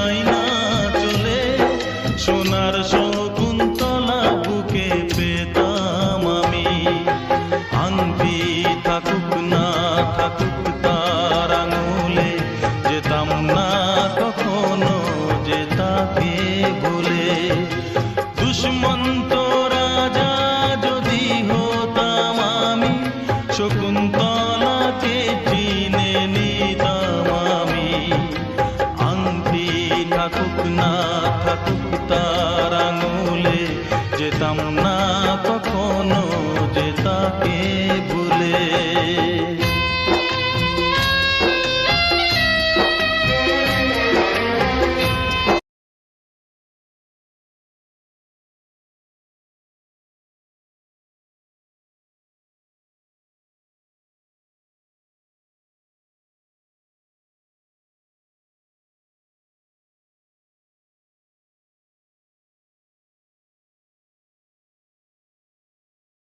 যাই না চলে, সোনার শকুন্তলা বুকে পেতাম আমি। আংটি থাকুক না থাকুক তার আঙুলে, যেতাম না কখনো যে তাকে ভুলে দুশ্মন্ত রাজা যদি হতাম আমি শকুন্তলাকে না থাকুক তার আঙুলে যেতাম না কখনো।